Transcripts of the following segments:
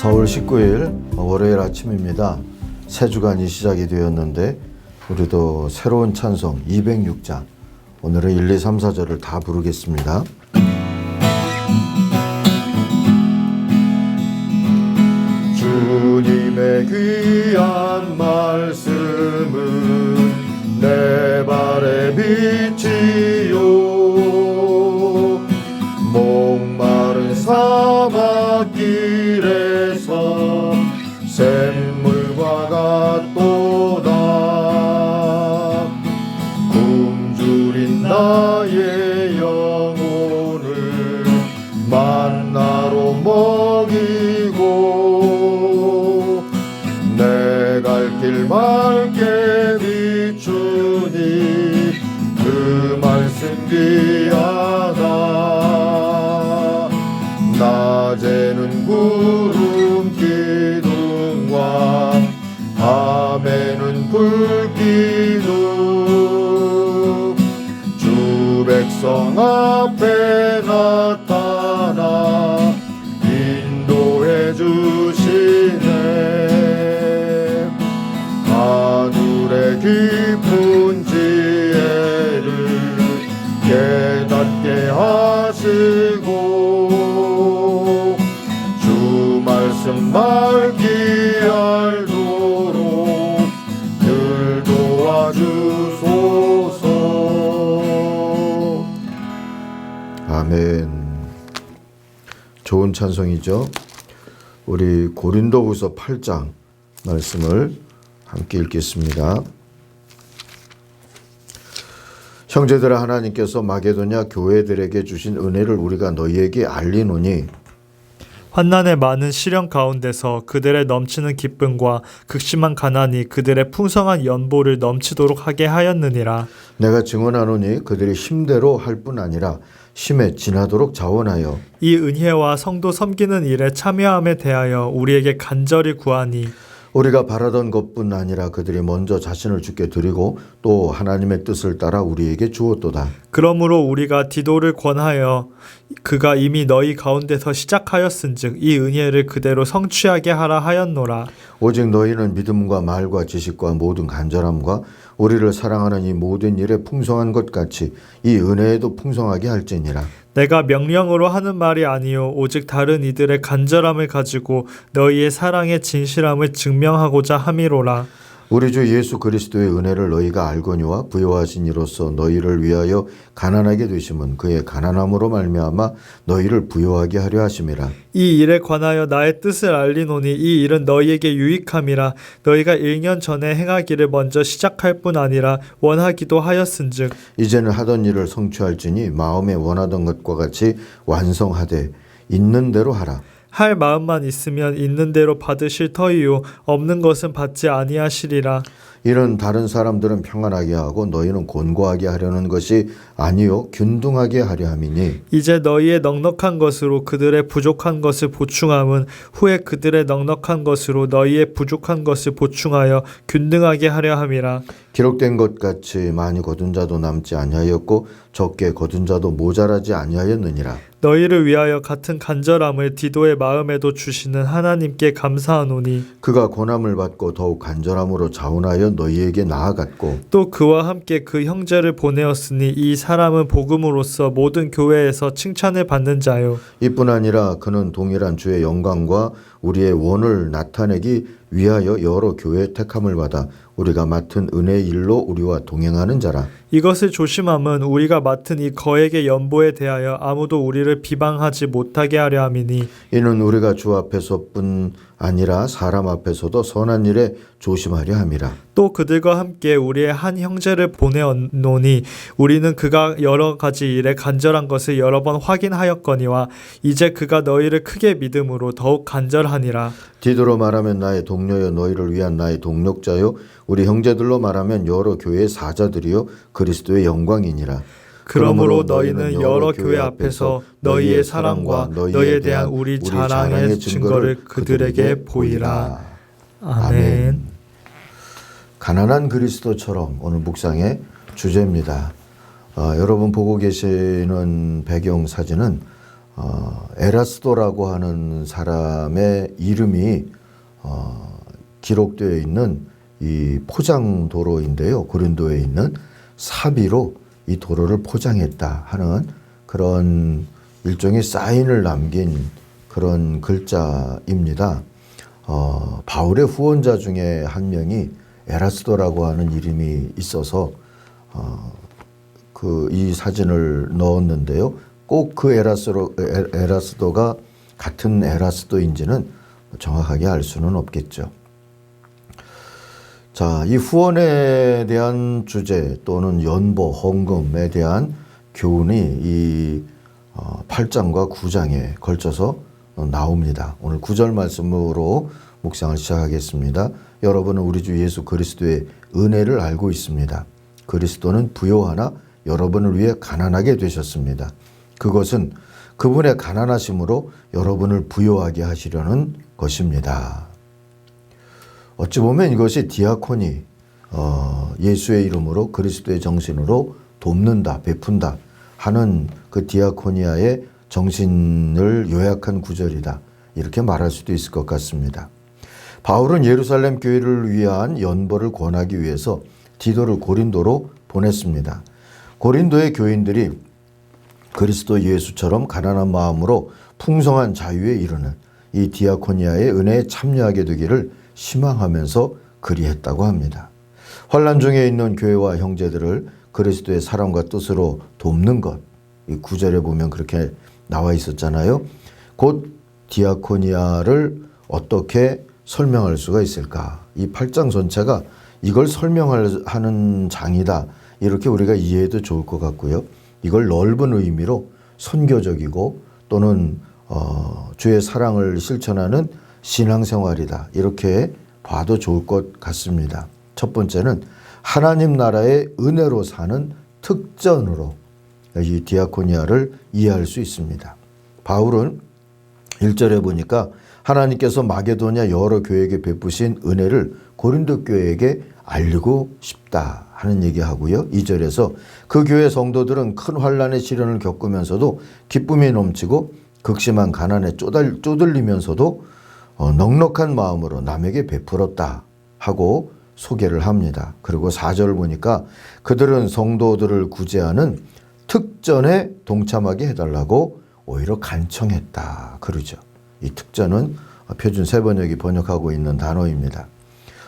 4월 19일 월요일 아침입니다. 새 주간이 시작이 되었는데 우리도 새로운 찬송 206장 오늘은 1, 2, 3, 4절을 다 부르겠습니다. 주님의 귀한 말씀은 내 발의 빛이 찬송이죠 우리 고린도후서 8장 말씀을 함께 읽겠습니다. 형제들아 하나님께서 마게도냐 교회들에게 주신 은혜를 우리가 너희에게 알리노니 환난의 많은 시련 가운데서 그들의 넘치는 기쁨과 극심한 가난이 그들의 풍성한 연보를 넘치도록 하게 하였느니라. 내가 증언하노니 그들이 힘대로 할 뿐 아니라 힘에 지나도록 자원하여 이 은혜와 성도 섬기는 일에 참여함에 대하여 우리에게 간절히 구하니 우리가 바라던 것뿐 아니라 그들이 먼저 자신을 주께 드리고 또 하나님의 뜻을 따라 우리에게 주었도다. 그러므로 우리가 디도를 권하여 그가 이미 너희 가운데서 시작하였은즉 이 은혜를 그대로 성취하게 하라 하였노라. 오직 너희는 믿음과 말과 지식과 모든 간절함과 우리를 사랑하는 이 모든 일에 풍성한 것 같이 이 은혜에도 풍성하게 할지니라. 내가 명령으로 하는 말이 아니요 오직 다른 이들의 간절함을 가지고 너희의 사랑의 진실함을 증명하고자 함이로라. 우리 주 예수 그리스도의 은혜를 너희가 알거니와 부여하신 이로써 너희를 위하여 가난하게 되심은 그의 가난함으로 말미암아 너희를 부여하게 하려 하심이라. 이 일에 관하여 나의 뜻을 알리노니 이 일은 너희에게 유익함이라 너희가 1년 전에 행하기를 먼저 시작할 뿐 아니라 원하기도 하였은즉 이제는 하던 일을 성취할지니 마음에 원하던 것과 같이 완성하되 있는 대로 하라. 할 마음만 있으면 있는 대로 받으실 터이요. 없는 것은 받지 아니하시리라. 이런 다른 사람들은 평안하게 하고 너희는 곤고하게 하려는 것이 아니요. 균등하게 하려 함이니. 이제 너희의 넉넉한 것으로 그들의 부족한 것을 보충함은 후에 그들의 넉넉한 것으로 너희의 부족한 것을 보충하여 균등하게 하려 함이라. 기록된 것 같이 많이 거둔 자도 남지 아니하였고 적게 거둔 자도 모자라지 아니하였느니라 너희를 위하여 같은 간절함을 디도의 마음에도 주시는 하나님께 감사하노니 그가 고난을 받고 더욱 간절함으로 자원하여 너희에게 나아갔고 또 그와 함께 그 형제를 보내었으니 이 사람은 복음으로써 모든 교회에서 칭찬을 받는 자요. 이뿐 아니라 그는 동일한 주의 영광과 우리의 원을 나타내기 위하여 여러 교회의 택함을 받아 우리가 맡은 은혜의 일로 우리와 동행하는 자라. 이것을 조심함은 우리가 맡은 이 거액의 연보에 대하여 아무도 우리를 비방하지 못하게 하려 함이니 이는 우리가 주 앞에서뿐 아니라 사람 앞에서도 선한 일에 조심하려 함이라. 또 그들과 함께 우리의 한 형제를 보내었노니 우리는 그가 여러 가지 일에 간절한 것을 여러 번 확인하였거니와 이제 그가 너희를 크게 믿음으로 더욱 간절하니라. 디도로 말하면 나의 동료여 너희를 위한 나의 동력자요 우리 형제들로 말하면 여러 교회의 사자들이요 그리스도의 영광이니라 그러므로 너희는 여러 교회 앞에서 너희의 사랑과 너희에 대한 우리 자랑의 증거를 그들에게 보이라. 아멘. 가난한 그리스도처럼 오늘 묵상의 주제입니다. 어, 여러분 보고 계시는 배경 사진은 어, 에라스도라고 하는 사람의 이름이 어, 기록되어 있는 이 포장 도로인데요. 고린도에 있는 사비로 이 도로를 포장했다 하는 그런 일종의 사인을 남긴 그런 글자입니다. 어, 바울의 후원자 중에 한 명이 에라스도라고 하는 이름이 있어서 어, 그 이 사진을 넣었는데요. 꼭 그 에라스로 에- 에라스도가 같은 에라스도인지는 정확하게 알 수는 없겠죠. 자, 이 후원에 대한 주제 또는 연보, 헌금에 대한 교훈이 이 어, 8장과 9장에 걸쳐서 어, 나옵니다. 오늘 9절 말씀으로 묵상을 시작하겠습니다. 여러분은 우리 주 예수 그리스도의 은혜를 알고 있습니다. 그리스도는 부요하나 여러분을 위해 가난하게 되셨습니다. 그것은 그분의 가난하심으로 여러분을 부요하게 하시려는 것입니다. 어찌 보면 이것이 디아코니 어, 예수의 이름으로 그리스도의 정신으로 돕는다 베푼다 하는 그 디아코니아의 정신을 요약한 구절이다 이렇게 말할 수도 있을 것 같습니다. 바울은 예루살렘 교회를 위한 연보를 권하기 위해서 디도를 고린도로 보냈습니다. 고린도의 교인들이 그리스도 예수처럼 가난한 마음으로 풍성한 자유에 이르는 이 디아코니아의 은혜에 참여하게 되기를 희망하면서 그리했다고 합니다. 환란 중에 있는 교회와 형제들을 그리스도의 사랑과 뜻으로 돕는 것. 이 구절에 보면 그렇게 나와 있었잖아요. 곧 디아코니아를 어떻게 설명할 수가 있을까? 이 8장 전체가 이걸 설명하는 장이다. 이렇게 우리가 이해해도 좋을 것 같고요. 이걸 넓은 의미로 선교적이고 또는 어, 주의 사랑을 실천하는 신앙생활이다. 이렇게 봐도 좋을 것 같습니다. 첫 번째는 하나님 나라의 은혜로 사는 특전으로 이 디아코니아를 이해할 수 있습니다. 바울은 1절에 보니까 하나님께서 마게도냐 여러 교회에게 베푸신 은혜를 고린도 교회에게 알리고 싶다 하는 얘기하고요. 2절에서 그 교회 성도들은 큰 환란의 시련을 겪으면서도 기쁨이 넘치고 극심한 가난에 쪼달, 쪼들리면서도 어, 넉넉한 마음으로 남에게 베풀었다 하고 소개를 합니다. 그리고 4절을 보니까 그들은 성도들을 구제하는 특전에 동참하게 해달라고 오히려 간청했다. 그러죠. 이 특전은 표준 세번역이 번역하고 있는 단어입니다.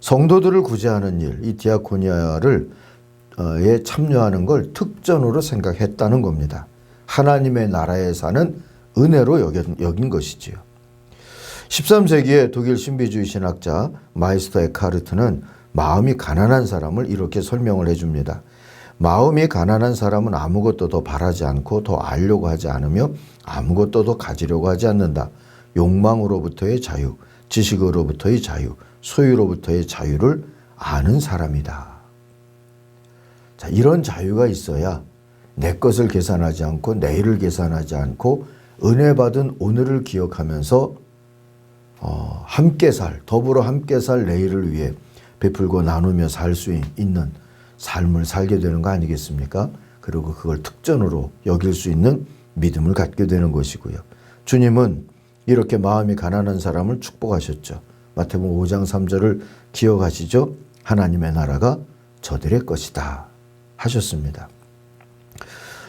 성도들을 구제하는 일, 이 디아코니아를 어, 에 참여하는 걸 특전으로 생각했다는 겁니다. 하나님의 나라에 사는 은혜로 여긴, 여긴 것이지요. 13세기의 독일 신비주의 신학자 마이스터 에카르트는 마음이 가난한 사람을 이렇게 설명을 해줍니다. 마음이 가난한 사람은 아무것도 더 바라지 않고 더 알려고 하지 않으며 아무것도 더 가지려고 하지 않는다. 욕망으로부터의 자유, 지식으로부터의 자유, 소유로부터의 자유를 아는 사람이다. 자, 이런 자유가 있어야 내 것을 계산하지 않고 내일을 계산하지 않고 은혜 받은 오늘을 기억하면서 어, 함께 살, 더불어 함께 살 내일을 위해 베풀고 나누며 살 수 있는 삶을 살게 되는 거 아니겠습니까? 그리고 그걸 특전으로 여길 수 있는 믿음을 갖게 되는 것이고요. 주님은 이렇게 마음이 가난한 사람을 축복하셨죠. 마태복음 5장 3절을 기억하시죠? 하나님의 나라가 저들의 것이다 하셨습니다.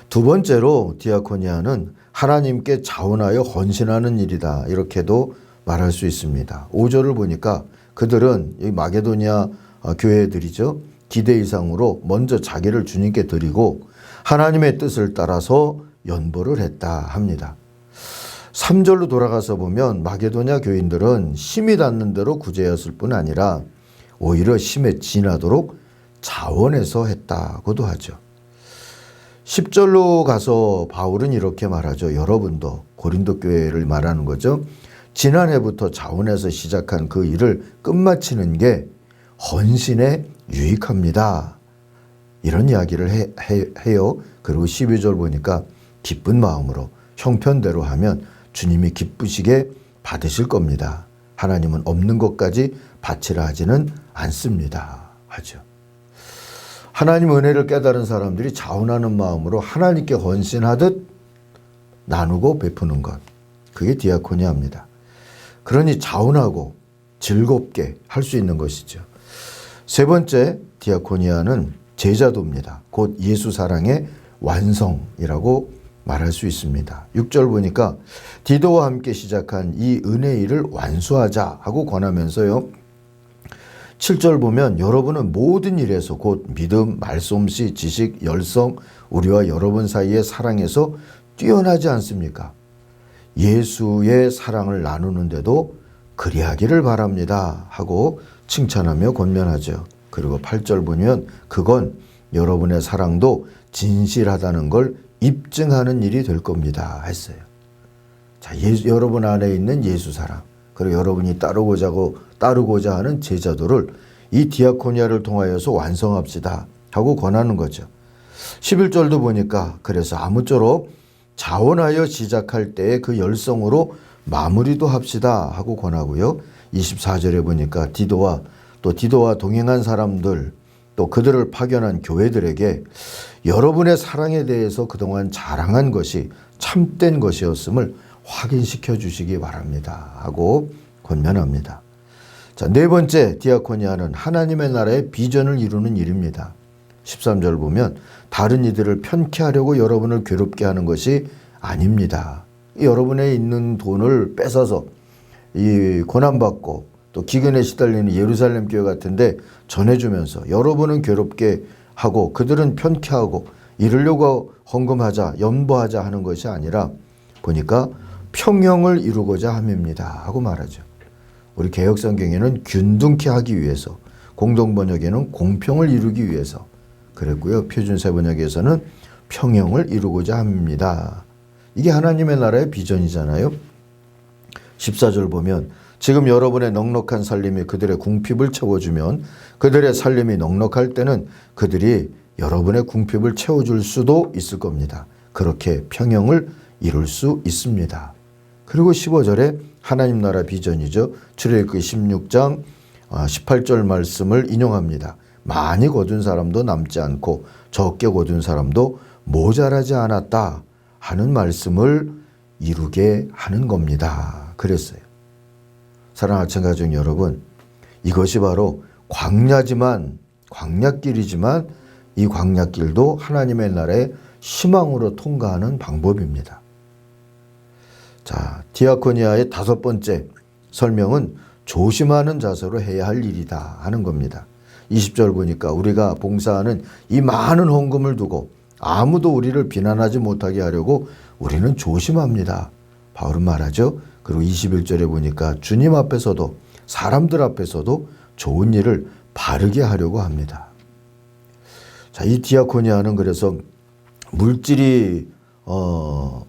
두 번째로 디아코니아는 하나님께 자원하여 헌신하는 일이다. 이렇게도 말할 수 있습니다. 5절을 보니까 그들은 이 마게도니아 어, 교회들이죠. 기대 이상으로 먼저 자기를 주님께 드리고 하나님의 뜻을 따라서 연보를 했다 합니다. 3절로 돌아가서 보면 마게도냐 교인들은 힘이 닿는 대로 구제였을 뿐 아니라 오히려 힘에 진하도록 자원해서 했다고도 하죠. 10절로 가서 바울은 이렇게 말하죠. 여러분도 고린도 교회를 말하는 거죠. 지난해부터 자원해서 시작한 그 일을 끝마치는 게 헌신에 유익합니다. 이런 이야기를 해, 해, 요 그리고 12절 보니까 기쁜 마음으로 형편대로 하면 주님이 기쁘시게 받으실 겁니다. 하나님은 없는 것까지 바치라 하지는 않습니다. 하죠. 하나님 은혜를 깨달은 사람들이 자원하는 마음으로 하나님께 헌신하듯 나누고 베푸는 것. 그게 디아코니아입니다. 그러니 자원하고 즐겁게 할 수 있는 것이죠. 세 번째 디아코니아는 제자도입니다. 곧 예수 사랑의 완성이라고 말할 수 있습니다. 6절 보니까 디도와 함께 시작한 이 은혜 일을 완수하자 하고 권하면서요. 7절 보면 여러분은 모든 일에서 곧 믿음, 말솜씨, 지식, 열성, 우리와 여러분 사이의 사랑에서 뛰어나지 않습니까? 예수의 사랑을 나누는데도 그리하기를 바랍니다. 하고 칭찬하며 권면하죠. 그리고 8절 보면 그건 여러분의 사랑도 진실하다는 걸 입증하는 일이 될 겁니다. 했어요. 자, 예수, 여러분 안에 있는 예수 사랑, 그리고 여러분이 따르고자 하고 따르고자 하는 제자도를 이 디아코니아를 통하여서 완성합시다 하고 권하는 거죠. 11절도 보니까 그래서 아무쪼록 자원하여 시작할 때의 그 열성으로 마무리도 합시다 하고 권하고요. 24절에 보니까 디도와 또 디도와 동행한 사람들 또 그들을 파견한 교회들에게 여러분의 사랑에 대해서 그동안 자랑한 것이 참된 것이었음을 확인시켜 주시기 바랍니다. 하고 권면합니다. 자, 네 번째 디아코니아는 하나님의 나라의 비전을 이루는 일입니다. 13절 보면 다른 이들을 편케 하려고 여러분을 괴롭게 하는 것이 아닙니다. 여러분의 있는 돈을 뺏어서 이 고난받고 또 기근에 시달리는 예루살렘 교회 같은데 전해주면서 여러분은 괴롭게 하고 그들은 편케 하고 이르려고 헌금하자 연보하자 하는 것이 아니라 보니까 평형을 이루고자 함입니다 하고 말하죠. 우리 개혁 성경에는 균등케 하기 위해서 공동 번역에는 공평을 이루기 위해서 그랬고요. 표준 세 번역에서는 평형을 이루고자 합니다. 이게 하나님의 나라의 비전이잖아요. 14절 보면 지금 여러분의 넉넉한 살림이 그들의 궁핍을 채워주면 그들의 살림이 넉넉할 때는 그들이 여러분의 궁핍을 채워줄 수도 있을 겁니다. 그렇게 평형을 이룰 수 있습니다. 그리고 15절에 하나님 나라 비전이죠. 출애굽기 16장 18절 말씀을 인용합니다. 많이 거둔 사람도 남지 않고 적게 거둔 사람도 모자라지 않았다 하는 말씀을 이루게 하는 겁니다. 그랬어요. 사랑하는 가족 여러분, 이것이 바로 광야지만 광야길이지만 이 광야길도 하나님의 나라의 희망으로 통과하는 방법입니다. 자, 디아코니아의 다섯 번째 설명은 조심하는 자세로 해야 할 일이다 하는 겁니다. 20절 보니까 우리가 봉사하는 이 많은 헌금을 두고 아무도 우리를 비난하지 못하게 하려고 우리는 조심합니다. 바울은 말하죠. 그리고 21절에 보니까 주님 앞에서도 사람들 앞에서도 좋은 일을 바르게 하려고 합니다. 자, 이 디아코니아는 그래서 물질이 어,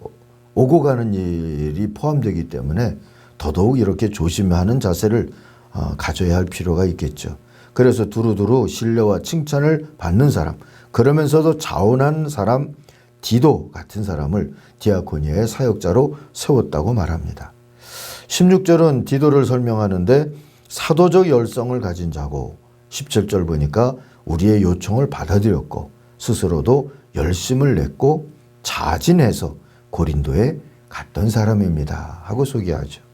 오고 가는 일이 포함되기 때문에 더더욱 이렇게 조심하는 자세를 어, 가져야 할 필요가 있겠죠. 그래서 두루두루 신뢰와 칭찬을 받는 사람, 그러면서도 자원한 사람, 디도 같은 사람을 디아코니아의 사역자로 세웠다고 말합니다. 16절은 디도를 설명하는데 사도적 열성을 가진 자고 17절 보니까 우리의 요청을 받아들였고 스스로도 열심을 냈고 자진해서 고린도에 갔던 사람입니다. 하고 소개하죠.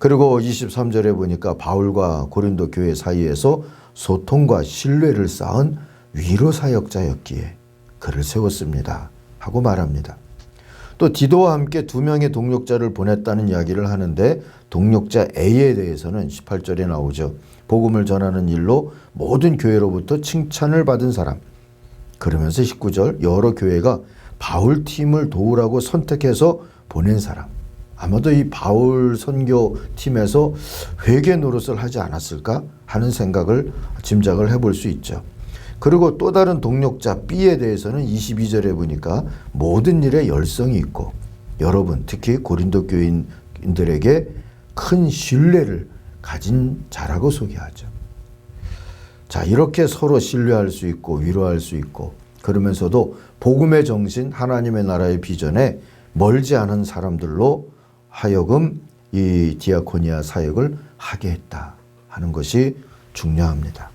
그리고 23절에 보니까 바울과 고린도 교회 사이에서 소통과 신뢰를 쌓은 위로 사역자였기에 그를 세웠습니다. 하고 말합니다. 또 디도와 함께 두 명의 동력자를 보냈다는 이야기를 하는데 동력자 A에 대해서는 18절에 나오죠. 복음을 전하는 일로 모든 교회로부터 칭찬을 받은 사람. 그러면서 19절 여러 교회가 바울 팀을 도우라고 선택해서 보낸 사람. 아마도 이 바울 선교 팀에서 회개 노릇을 하지 않았을까 하는 생각을 짐작을 해볼 수 있죠. 그리고 또 다른 동력자 B에 대해서는 22절에 보니까 모든 일에 열성이 있고 여러분 특히 고린도 교인들에게 큰 신뢰를 가진 자라고 소개하죠. 자, 이렇게 서로 신뢰할 수 있고 위로할 수 있고 그러면서도 복음의 정신 하나님의 나라의 비전에 멀지 않은 사람들로 하여금 이 디아코니아 사역을 하게 했다 하는 것이 중요합니다.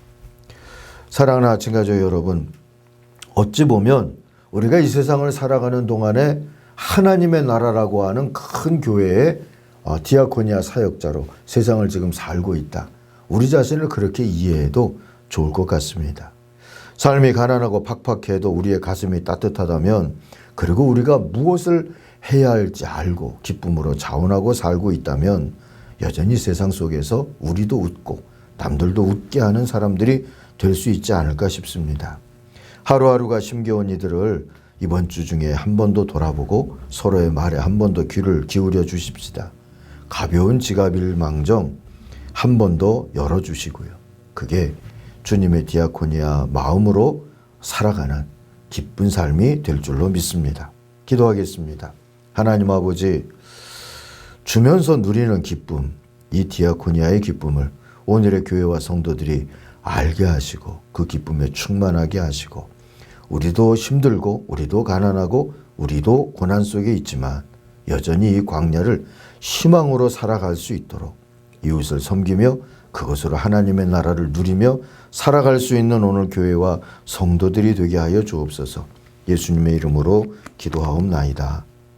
사랑하는 아침 가족 여러분, 어찌 보면 우리가 이 세상을 살아가는 동안에 하나님의 나라라고 하는 큰 교회의 어, 디아코니아 사역자로 세상을 지금 살고 있다. 우리 자신을 그렇게 이해해도 좋을 것 같습니다. 삶이 가난하고 팍팍해도 우리의 가슴이 따뜻하다면 그리고 우리가 무엇을 해야 할지 알고 기쁨으로 자원하고 살고 있다면 여전히 세상 속에서 우리도 웃고 남들도 웃게 하는 사람들이 될 수 있지 않을까 싶습니다. 하루하루가 힘겨운 이들을 이번 주 중에 한 번 더 돌아보고 서로의 말에 한 번 더 귀를 기울여 주십시다. 가벼운 지갑일 망정 한 번 더 열어 주시고요. 그게 주님의 디아코니아 마음으로 살아가는 기쁜 삶이 될 줄로 믿습니다. 기도하겠습니다. 하나님 아버지, 주면서 누리는 기쁨, 이 디아코니아의 기쁨을 오늘의 교회와 성도들이 알게 하시고 그 기쁨에 충만하게 하시고 우리도 힘들고 우리도 가난하고 우리도 고난 속에 있지만 여전히 이 광야를 희망으로 살아갈 수 있도록 이웃을 섬기며 그것으로 하나님의 나라를 누리며 살아갈 수 있는 오늘 교회와 성도들이 되게 하여 주옵소서. 예수님의 이름으로 기도하옵나이다.